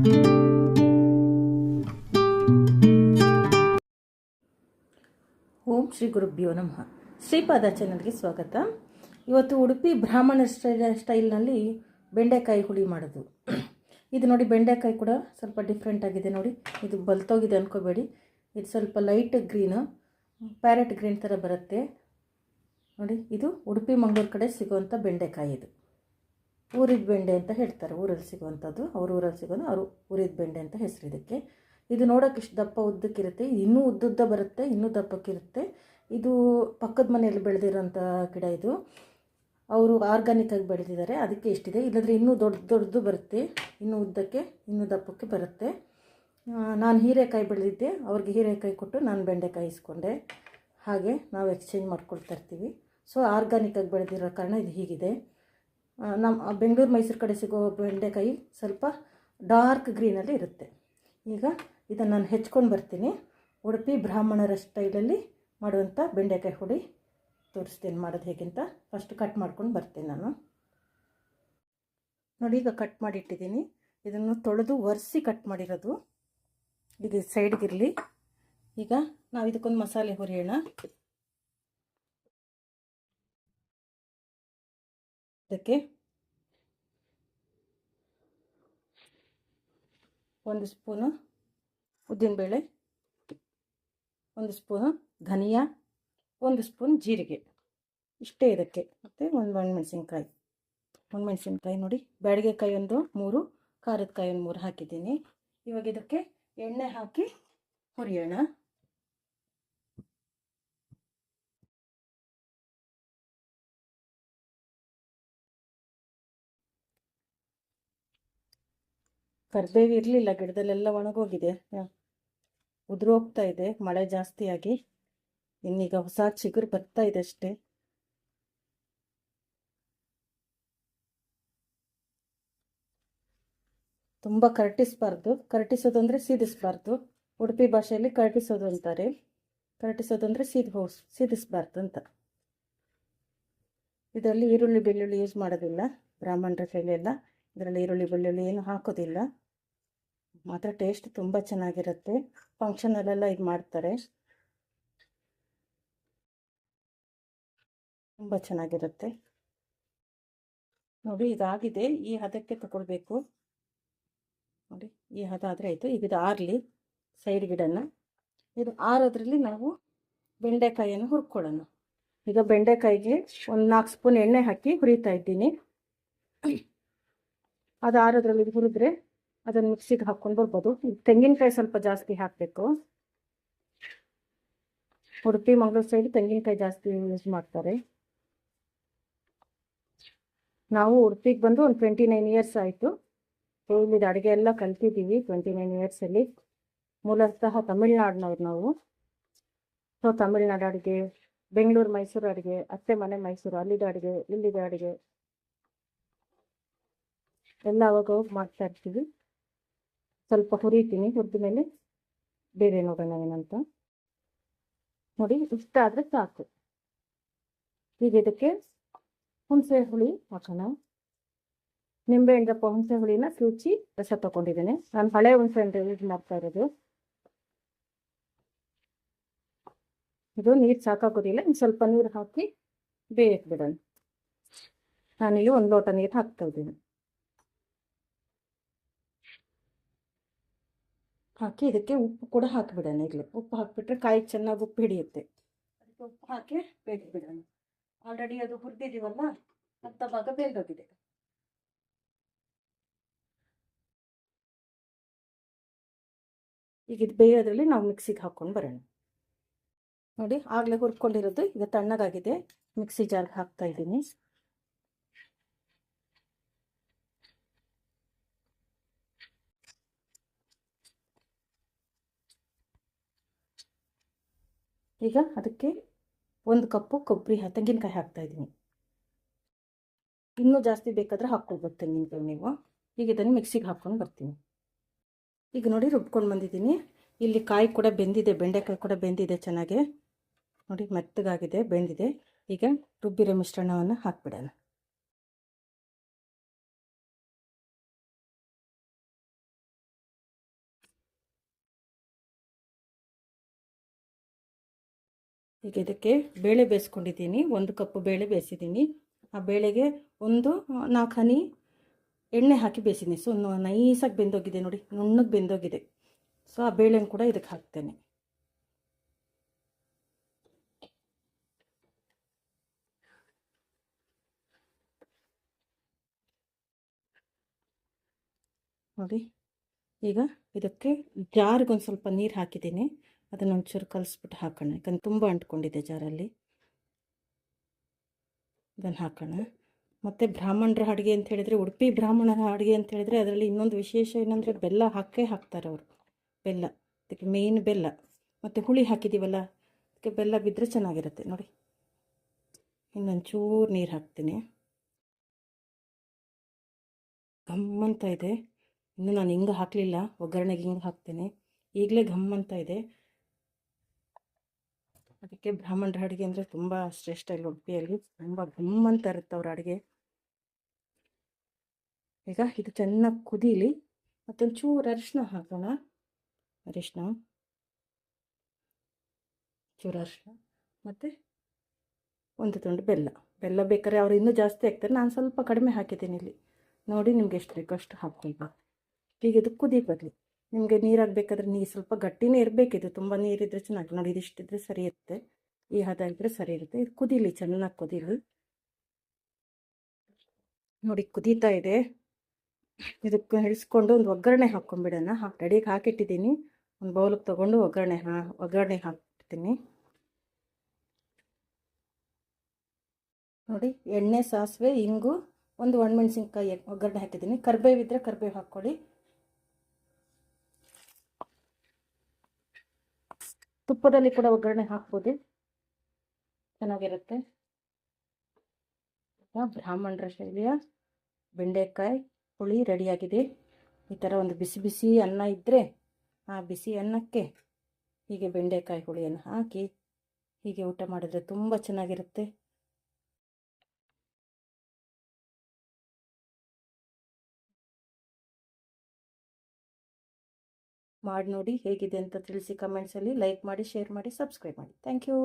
ಓಂ ಶ್ರೀ ಗುರುಭ್ಯೋ ನಮಃ. ಶ್ರೀಪಾದ ಚಾನಲ್ಗೆ ಸ್ವಾಗತ. ಇವತ್ತು ಉಡುಪಿ ಬ್ರಾಹ್ಮಣ ಸ್ಟೈಲ್ ಸ್ಟೈಲ್ನಲ್ಲಿ ಬೆಂಡೆಕಾಯಿ ಹುಳಿ ಮಾಡೋದು. ಇದು ನೋಡಿ ಬೆಂಡೆಕಾಯಿ ಕೂಡ ಸ್ವಲ್ಪ ಡಿಫ್ರೆಂಟ್ ಆಗಿದೆ ನೋಡಿ. ಇದು ಬಲ್ತೋಗಿದೆ ಅನ್ಕೋಬೇಡಿ. ಇದು ಸ್ವಲ್ಪ ಲೈಟ್ ಗ್ರೀನು ಪ್ಯಾರೆಟ್ ಗ್ರೀನ್ ಥರ ಬರುತ್ತೆ. ನೋಡಿ, ಇದು ಉಡುಪಿ ಮಂಗಳೂರು ಕಡೆ ಸಿಗುವಂಥ ಬೆಂಡೆಕಾಯಿ ಇದು. ಊರಿದ ಬೆಂಡೆ ಅಂತ ಹೇಳ್ತಾರೆ, ಊರಲ್ಲಿ ಸಿಗುವಂಥದ್ದು. ಅವ್ರ ಊರಲ್ಲಿ ಸಿಗೋದು, ಅವರು ಊರಿದ ಬೆಂಡೆ ಅಂತ ಹೆಸರು ಇದಕ್ಕೆ. ಇದು ನೋಡೋಕೆ ಇಷ್ಟು ದಪ್ಪ ಉದ್ದಕ್ಕಿರುತ್ತೆ. ಇನ್ನೂ ಉದ್ದುದ್ದ ಬರುತ್ತೆ, ಇನ್ನೂ ದಪ್ಪಕ್ಕಿರುತ್ತೆ. ಇದು ಪಕ್ಕದ ಮನೆಯಲ್ಲಿ ಬೆಳೆದಿರೋಂಥ ಗಿಡ ಇದು. ಅವರು ಆರ್ಗಾನಿಕ್ಕಾಗಿ ಬೆಳೆದಿದ್ದಾರೆ, ಅದಕ್ಕೆ ಇಷ್ಟಿದೆ. ಇಲ್ಲದ್ರೆ ಇನ್ನೂ ದೊಡ್ಡ ದೊಡ್ಡದು ಬರುತ್ತೆ. ಇನ್ನೂ ಉದ್ದಕ್ಕೆ, ಇನ್ನೂ ದಪ್ಪಕ್ಕೆ ಬರುತ್ತೆ. ನಾನು ಹೀರೆಕಾಯಿ ಬೆಳೆದಿದ್ದೆ. ಅವ್ರಿಗೆ ಹೀರೆಕಾಯಿ ಕೊಟ್ಟು ನಾನು ಬೆಂಡೆಕಾಯಿ ಇಸ್ಕೊಂಡೆ. ಹಾಗೆ ನಾವು ಎಕ್ಸ್ಚೇಂಜ್ ಮಾಡ್ಕೊಳ್ತಾ ಇರ್ತೀವಿ. ಸೊ ಆರ್ಗಾನಿಕ್ಕಾಗಿ ಬೆಳೆದಿರೋ ಕಾರಣ ಇದು ಹೀಗಿದೆ. ನಮ್ಮ ಬೆಂಗಳೂರು ಮೈಸೂರು ಕಡೆ ಸಿಗೋ ಬೆಂಡೆಕಾಯಿ ಸ್ವಲ್ಪ ಡಾರ್ಕ್ ಗ್ರೀನಲ್ಲಿ ಇರುತ್ತೆ. ಈಗ ಇದನ್ನು ನಾನು ಹೆಚ್ಕೊಂಡು ಬರ್ತೀನಿ. ಉಡುಪಿ ಬ್ರಾಹ್ಮಣರ ಸ್ಟೈಲಲ್ಲಿ ಮಾಡುವಂಥ ಬೆಂಡೆಕಾಯಿ ಹುಡಿ ತೋರಿಸ್ತೀನಿ ಮಾಡೋದು ಹೇಗಿಂತ. ಫಸ್ಟ್ ಕಟ್ ಮಾಡ್ಕೊಂಡು ಬರ್ತೀನಿ ನಾನು. ನೋಡಿ, ಈಗ ಕಟ್ ಮಾಡಿಟ್ಟಿದ್ದೀನಿ. ಇದನ್ನು ತೊಳೆದು ಒರೆಸಿ ಕಟ್ ಮಾಡಿರೋದು. ಇದು ಸೈಡ್ಗಿರಲಿ ಈಗ ನಾವು ಇದಕ್ಕೊಂದು ಮಸಾಲೆ ಹುರಿಯೋಣ. ಅದಕ್ಕೆ ಒಂದು ಸ್ಪೂನು ಉದ್ದಿನಬೇಳೆ ಒಂದು ಸ್ಪೂನು ಧನಿಯಾ ಒಂದು ಸ್ಪೂನ್ ಜೀರಿಗೆ ಇಷ್ಟೇ ಇದಕ್ಕೆ ಮತ್ತು ಒಂದು ಒಣಮೆಣಸಿನ್ಕಾಯಿ ಒಣಮೆಣಸಿನ್ಕಾಯಿ ನೋಡಿ ಬ್ಯಾಡಿಗೆ ಕಾಯಿ ಒಂದು ಮೂರು ಖಾರದ ಕಾಯಿ ಒಂದು ಮೂರು ಹಾಕಿದ್ದೀನಿ ಇವಾಗ ಇದಕ್ಕೆ ಎಣ್ಣೆ ಹಾಕಿ ಹುರಿಯೋಣ ಕರ್ಬೇವು ಇರಲಿಲ್ಲ, ಗಿಡದಲ್ಲೆಲ್ಲ ಒಣಗೋಗಿದೆ. ಉದುರು ಹೋಗ್ತಾ ಇದೆ, ಮಳೆ ಜಾಸ್ತಿಯಾಗಿ ಇನ್ನೀಗ ಹೊಸ ಚಿಗುರು ಬರ್ತಾ ಇದೆ ಅಷ್ಟೇ. ತುಂಬ ಕರಟಿಸ್ಬಾರ್ದು. ಕರಟಿಸೋದು ಅಂದರೆ ಸೀದಿಸ್ಬಾರ್ದು. ಉಡುಪಿ ಭಾಷೆಯಲ್ಲಿ ಕರಟಿಸೋದು ಅಂತಾರೆ. ಕರಟಿಸೋದು ಅಂದರೆ ಸೀದ್ ಹೋ, ಸೀದಿಸ್ಬಾರ್ದು ಅಂತ. ಇದರಲ್ಲಿ ಈರುಳ್ಳಿ ಬೆಳ್ಳುಳ್ಳಿ ಯೂಸ್ ಮಾಡೋದಿಲ್ಲ. ಬ್ರಾಹ್ಮಣರ ಶೈಲಿಯೆಲ್ಲ. ಇದರಲ್ಲಿ ಈರುಳ್ಳಿ ಬೆಳ್ಳುಳ್ಳಿ ಏನು ಹಾಕೋದಿಲ್ಲ. ಮಾತ್ರ ಟೇಸ್ಟ್ ತುಂಬ ಚೆನ್ನಾಗಿರುತ್ತೆ. ಫಂಕ್ಷನಲ್ಲೆಲ್ಲ ಇದು ಮಾಡ್ತಾರೆ. ತುಂಬ ಚೆನ್ನಾಗಿರುತ್ತೆ. ನೋಡಿ ಇದಾಗಿದೆ ಈ ಹದಕ್ಕೆ ತಗೊಳ್ಬೇಕು. ನೋಡಿ, ಈ ಹದ ಆದರೆ ಆಯಿತು. ಈಗ ಇದು ಆರಲಿ ಸೈಡ್ ಗಿಡನ. ಇದು ಆರೋದ್ರಲ್ಲಿ ನಾವು ಬೆಂಡೆಕಾಯಿಯನ್ನು ಹುರ್ಕೊಳ್ಳೋಣ. ಈಗ ಬೆಂಡೆಕಾಯಿಗೆ ಒಂದು ನಾಲ್ಕು ಸ್ಪೂನ್ ಎಣ್ಣೆ ಹಾಕಿ ಹುರಿತಾ ಇದ್ದೀನಿ. ಅದು ಆರೋದ್ರಲ್ಲಿ ಹುರಿದ್ರೆ ಅದನ್ನು ಮಿಕ್ಸಿಗೆ ಹಾಕ್ಕೊಂಡು ಬರ್ಬೋದು. ತೆಂಗಿನಕಾಯಿ ಸ್ವಲ್ಪ ಜಾಸ್ತಿ ಹಾಕಬೇಕು. ಉಡುಪಿ, ಮಂಗಳೂರು ಸೈಡ್ ತೆಂಗಿನಕಾಯಿ ಜಾಸ್ತಿ ಯೂಸ್ ಮಾಡ್ತಾರೆ. ನಾವು ಉಡುಪಿಗೆ ಬಂದು ಒಂದು ಟ್ವೆಂಟಿ ನೈನ್ ಇಯರ್ಸ್ ಆಯಿತು. ಇಲ್ಲಿದ್ದು ಅಡುಗೆ ಎಲ್ಲ ಕಲ್ತಿದ್ದೀವಿ ಟ್ವೆಂಟಿ ನೈನ್ ಇಯರ್ಸಲ್ಲಿ ಮೂಲತಃ ತಮಿಳ್ನಾಡಿನವ್ರು ನಾವು. ಸೊ ತಮಿಳ್ನಾಡು ಅಡುಗೆ, ಬೆಂಗಳೂರು ಮೈಸೂರು ಅಡುಗೆ, ಅತ್ತೆ ಮನೆ ಮೈಸೂರು, ಅಲ್ಲಿದ ಅಡುಗೆ, ಇಲ್ಲಿದ ಅಡುಗೆ. ಎಲ್ಲ ಅವಾಗ ಹೋಗಿ ಮಾಡ್ತಾ ಇರ್ತೀವಿ. ಸ್ವಲ್ಪ ಹುರಿತೀನಿ ಹುರಿದ ಮೇಲೆ ಬೇರೆ ನೋಡೋಣ ಏನಂತ ನೋಡಿ, ಇಷ್ಟ ಆದರೆ ಸಾಕು. ಈಗ ಇದಕ್ಕೆ ಹುಣಸೆ ಹುಳಿ ಹಾಕೋಣ. ನಿಂಬೆ ಹುಣಸೆ ಹುಳಿನ ಕಿವುಚಿ ರಸ ತಗೊಂಡಿದ್ದೇನೆ. ನಾನು ಹಳೆ ಹುಣಸೆ ಹಣ್ಣು ಯೂಸ್ ಮಾಡ್ತಾ ಇರೋದು. ಇದು ನೀರು ಸಾಕಾಗೋದಿಲ್ಲ, ಇನ್ನು ಸ್ವಲ್ಪ ನೀರು ಹಾಕಿ ಬೇಯಕ್ಕೆ ಬಿಡೋಣ. ನಾನಿಲ್ಲಿ ಒಂದು ಲೋಟ ನೀರು ಹಾಕ್ತಾ ಇದ್ದೀನಿ. ಹಾಕಿ ಇದಕ್ಕೆ ಉಪ್ಪು ಕೂಡ ಹಾಕಿಬಿಡೋಣ ಈಗಲೇ. ಉಪ್ಪು ಹಾಕಿಬಿಟ್ರೆ ಕಾಯಿ ಚೆನ್ನಾಗಿ ಉಪ್ಪು ಹಿಡಿಯುತ್ತೆ. ಅದಕ್ಕೆ ಉಪ್ಪು ಹಾಕಿ ಬೇಯಿಸ್ಬಿಡೋಣ ಆಲ್ರೆಡಿ ಅದು ಹುರಿದಿದ್ದೀವಲ್ಲ ಅಂತ ಭಾಗ ಬೇಯ್ದೋಗಿದೆ ಈಗ ಇದು ಬೇಯೋದ್ರಲ್ಲಿ ನಾವು ಮಿಕ್ಸಿಗೆ ಹಾಕ್ಕೊಂಡು ಬರೋಣ. ನೋಡಿ, ಆಗಲೇ ಹುರ್ಕೊಂಡಿರೋದು, ಈಗ ತಣ್ಣಗಾಗಿದೆ. ಮಿಕ್ಸಿ ಜಾರ್ಗೆ ಹಾಕ್ತಾ ಇದ್ದೀನಿ. ಈಗ ಅದಕ್ಕೆ ಒಂದು ಕಪ್ಪು ಕೊಬ್ಬರಿ ತೆಂಗಿನಕಾಯಿ ಹಾಕ್ತಾ ಇದ್ದೀನಿ. ಇನ್ನೂ ಜಾಸ್ತಿ ಬೇಕಾದರೆ ಹಾಕ್ಕೊಳ್ಬೋದು ತೆಂಗಿನಕಾಯಿ ನೀವು. ಈಗ ಇದನ್ನು ಮಿಕ್ಸಿಗೆ ಹಾಕ್ಕೊಂಡು ಬರ್ತೀನಿ. ಈಗ ನೋಡಿ ರುಬ್ಕೊಂಡು ಬಂದಿದ್ದೀನಿ. ಇಲ್ಲಿ ಕಾಯಿ ಕೂಡ ಬೆಂದಿದೆ, ಬೆಂಡೆಕಾಯಿ ಕೂಡ ಬೆಂದಿದೆ ಚೆನ್ನಾಗಿ. ನೋಡಿ ಮೆತ್ತಗಾಗಿದೆ, ಬೆಂದಿದೆ. ಈಗ ರುಬ್ಬಿರೋ ಮಿಶ್ರಣವನ್ನು ಹಾಕ್ಬಿಡೋಣ. ಈಗ ಇದಕ್ಕೆ ಬೇಳೆ ಬೇಯಿಸ್ಕೊಂಡಿದ್ದೀನಿ. ಒಂದು ಕಪ್ ಬೇಳೆ ಬೇಯಿಸಿದ್ದೀನಿ. ಆ ಬೇಳೆಗೆ ಒಂದು ನಾಲ್ಕು ಹನಿ ಎಣ್ಣೆ ಹಾಕಿ ಬೇಯಿಸಿದ್ದೀನಿ. ಸೊ ನೈಸಾಗಿ ಬೆಂದೋಗಿದೆ ನೋಡಿ. ನುಣ್ಣಗೆ ಬೆಂದೋಗಿದೆ. ಸೊ ಆ ಬೇಳೆನ ಕೂಡ ಇದಕ್ಕೆ ಹಾಕ್ತೇನೆ. ನೋಡಿ. ಈಗ ಇದಕ್ಕೆ ಜಾರ್ಗೊಂದು ಸ್ವಲ್ಪ ನೀರು ಹಾಕಿದ್ದೀನಿ. ಅದನ್ನು ಒಂಚೂರು ಕಲಿಸ್ಬಿಟ್ಟು ಹಾಕೋಣ. ಯಾಕಂದ್ರೆ ತುಂಬ ಅಂಟ್ಕೊಂಡಿದೆ ಜಾರಲ್ಲಿ. ಇದನ್ನು ಹಾಕೋಣ. ಮತ್ತು ಬ್ರಾಹ್ಮಣರ ಅಡುಗೆ ಅಂತ ಹೇಳಿದರೆ, ಉಡುಪಿ ಬ್ರಾಹ್ಮಣರ ಅಡುಗೆ ಅಂತ ಹೇಳಿದರೆ, ಅದರಲ್ಲಿ ಇನ್ನೊಂದು ವಿಶೇಷ ಏನಂದರೆ ಬೆಲ್ಲ ಹಾಕೇ ಹಾಕ್ತಾರೆ ಅವರು. ಬೆಲ್ಲ. ಅದಕ್ಕೆ ಮೇಯ್ನ್ ಬೆಲ್ಲ. ಮತ್ತು ಹುಳಿ ಹಾಕಿದ್ದೀವಲ್ಲ ಅದಕ್ಕೆ ಬೆಲ್ಲ ಬಿದ್ದರೆ ಚೆನ್ನಾಗಿರುತ್ತೆ. ನೋಡಿ. ಇನ್ನೊಂಚೂರು ನೀರು ಹಾಕ್ತೀನಿ. ಗಮ್ಮಂತ ಇದೆ. ಇನ್ನು ನಾನು ಹಿಂಗೆ ಹಾಕಲಿಲ್ಲ. ಒಗ್ಗರಣೆಗೆ ಹಿಂಗೆ ಹಾಕ್ತೀನಿ. ಈಗಲೇ ಘಮ್ ಅಂತ ಇದೆ. ಅದಕ್ಕೆ ಬ್ರಾಹ್ಮಣರ ಅಡುಗೆ ಅಂದರೆ ತುಂಬ ಶ್ರೇಷ್ಠ ಇಲ್ಲಿ ಉಡುಪಿಯಲ್ಲಿ. ತುಂಬ ಗಮ್ಮಂತ ಇರುತ್ತೆ ಅವ್ರ ಅಡುಗೆ. ಈಗ ಇದು ಚೆನ್ನಾಗಿ ಕುದೀಲಿ ಮತ್ತೊಂದು ಚೂರು ಅರಿಶಿನ ಹಾಕೋಣ. ಅರಿಶಿನ ಚೂರು ಅರಿಶಿನ ಮತ್ತು ಒಂದು ತುಂಡು ಬೆಲ್ಲ. ಬೆಲ್ಲ ಬೇಕಾದ್ರೆ ಅವ್ರು ಇನ್ನೂ ಜಾಸ್ತಿ ಹಾಕ್ತಾರೆ. ನಾನು ಸ್ವಲ್ಪ ಕಡಿಮೆ ಹಾಕಿದ್ದೀನಿ ಇಲ್ಲಿ. ನೋಡಿ ನಿಮ್ಗೆ ಎಷ್ಟು ಬೇಕೋ ಅಷ್ಟು ಹಾಕ್ಕೊಳ್ಬೇಕು. ಈಗ ಇದು ಕುದಿ ಬರಲಿ. ನಿಮಗೆ ನೀರಾಗಬೇಕಾದ್ರೆ ಬೇಕಾದ್ರೆ ನೀರು ಸ್ವಲ್ಪ ಗಟ್ಟಿನೇ ಇರಬೇಕಿದು. ತುಂಬ ನೀರಿದ್ರೆ ಚೆನ್ನಾಗಿ ನೋಡಿ ಇದಿಷ್ಟಿದ್ರೆ ಸರಿ ಇರುತ್ತೆ. ಈ ಹದ ಇದ್ದರೆ ಸರಿ ಇರುತ್ತೆ. ಇದು ಕುದೀಲಿ, ಚೆನ್ನಾಗಿ ಕುದೀಲಿ. ನೋಡಿ, ಕುದೀತಾ ಇದೆ. ಇದಕ್ಕೆ ಇಳಿಸ್ಕೊಂಡು ಒಂದು ಒಗ್ಗರಣೆ ಹಾಕ್ಕೊಂಬಿಡೋಣ ಹಾಕಿ ರೆಡಿಗೆ ಹಾಕಿಟ್ಟಿದ್ದೀನಿ. ಒಂದು ಬೌಲಿಗೆ ತೊಗೊಂಡು ಒಗ್ಗರಣೆ ಹಾ, ಒಗ್ಗರಣೆ ಹಾಕ್ತೀನಿ ನೋಡಿ, ಎಣ್ಣೆ, ಸಾಸಿವೆ, ಇಂಗು, ಒಂದು ಒಣಮೆಣ್ಸಿನ್ಕಾಯಿ ಒಗ್ಗರಣೆ ಹಾಕಿದ್ದೀನಿ. ಕರ್ಬೇವಿದ್ರೆ ಕರ್ಬೇವು ಹಾಕ್ಕೊಳ್ಳಿ. ತುಪ್ಪದಲ್ಲಿ ಕೂಡ ಒಗ್ಗರಣೆ ಹಾಕ್ಬೋದು. ಚೆನ್ನಾಗಿರುತ್ತೆ. ಬ್ರಾಹ್ಮಣರ ಶೈಲಿಯ ಬೆಂಡೆಕಾಯಿ ಹುಳಿ ರೆಡಿಯಾಗಿದೆ. ಈ ಥರ ಒಂದು ಬಿಸಿ ಬಿಸಿ ಅನ್ನ ಇದ್ದರೆ ಆ ಬಿಸಿ ಅನ್ನಕ್ಕೆ ಹೀಗೆ ಬೆಂಡೆಕಾಯಿ ಹುಳಿಯನ್ನು ಹಾಕಿ ಹೀಗೆ ಊಟ ಮಾಡಿದ್ರೆ ತುಂಬ ಚೆನ್ನಾಗಿರುತ್ತೆ. ಮಾಡಿ ನೋಡಿ ಹೇಗಿದೆ ಅಂತ ತಿಳಿಸಿ ಕಮೆಂಟ್ಸಲ್ಲಿ ಲೈಕ್ ಮಾಡಿ ಶೇರ್ ಮಾಡಿ ಸಬ್ಸ್ಕ್ರೈಬ್ ಮಾಡಿ. Thank you